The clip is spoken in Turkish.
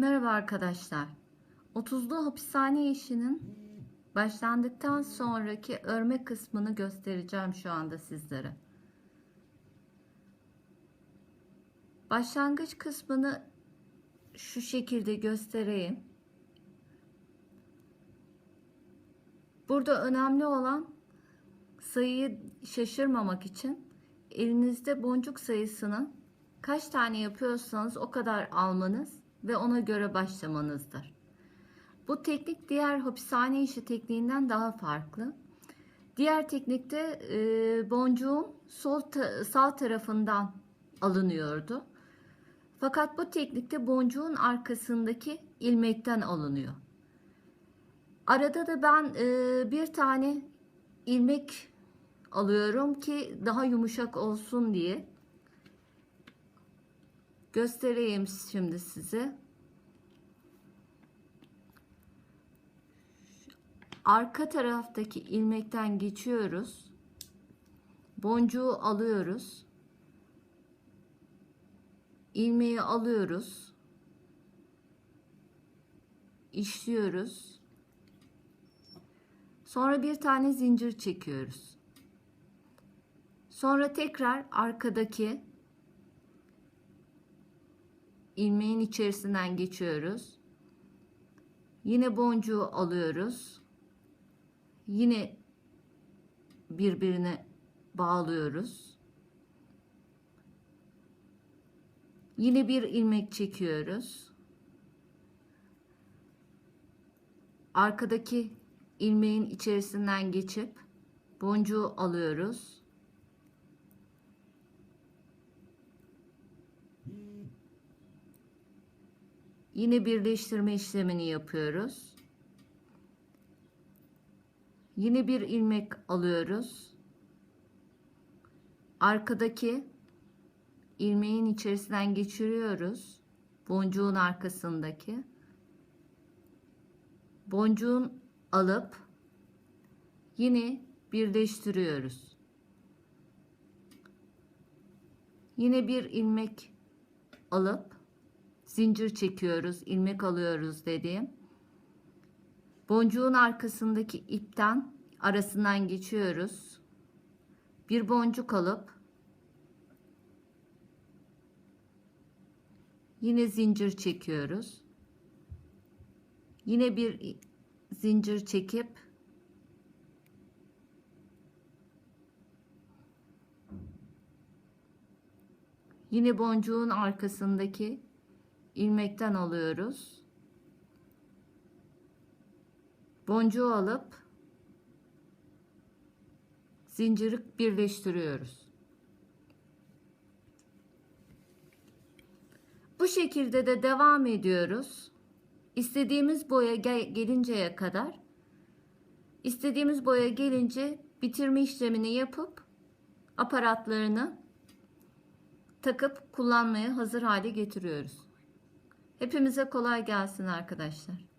Merhaba arkadaşlar. 30'lu hapishane işinin başlandıktan sonraki örme kısmını göstereceğim şu anda sizlere. Başlangıç kısmını şu şekilde göstereyim. Burada önemli olan sayıyı şaşırmamak için elinizde boncuk sayısını kaç tane yapıyorsanız o kadar almanız ve ona göre başlamanızdır. Bu teknik diğer hapishane işi tekniğinden daha farklı. Diğer teknikte e, boncuğun sol ta- sağ tarafından alınıyordu. Fakat bu teknikte boncuğun arkasındaki ilmekten alınıyor. Arada da ben e, bir tane ilmek alıyorum ki daha yumuşak olsun diye. Göstereyim şimdi size. Arka taraftaki ilmekten geçiyoruz. Boncuğu alıyoruz. ilmeği alıyoruz. işliyoruz. Sonra bir tane zincir çekiyoruz. Sonra tekrar arkadaki ilmeğin içerisinden geçiyoruz. Yine boncuğu alıyoruz. Yine birbirine bağlıyoruz. Yine bir ilmek çekiyoruz. Arkadaki ilmeğin içerisinden geçip boncuğu alıyoruz. Yine birleştirme işlemini yapıyoruz. Yine bir ilmek alıyoruz. Arkadaki ilmeğin içerisinden geçiriyoruz. Boncuğun arkasındaki. Boncuğun alıp yine birleştiriyoruz. Yine bir ilmek alıp zincir çekiyoruz, ilmek alıyoruz dediğim. Boncuğun arkasındaki ipten arasından geçiyoruz. Bir boncuk alıp yine zincir çekiyoruz. Yine bir zincir çekip yine boncuğun arkasındaki ilmekten alıyoruz. Boncuğu alıp zinciri birleştiriyoruz. Bu şekilde de devam ediyoruz. İstediğimiz boya gel- gelinceye kadar istediğimiz boya gelince bitirme işlemini yapıp aparatlarını takıp kullanmaya hazır hale getiriyoruz. Hepimize kolay gelsin arkadaşlar.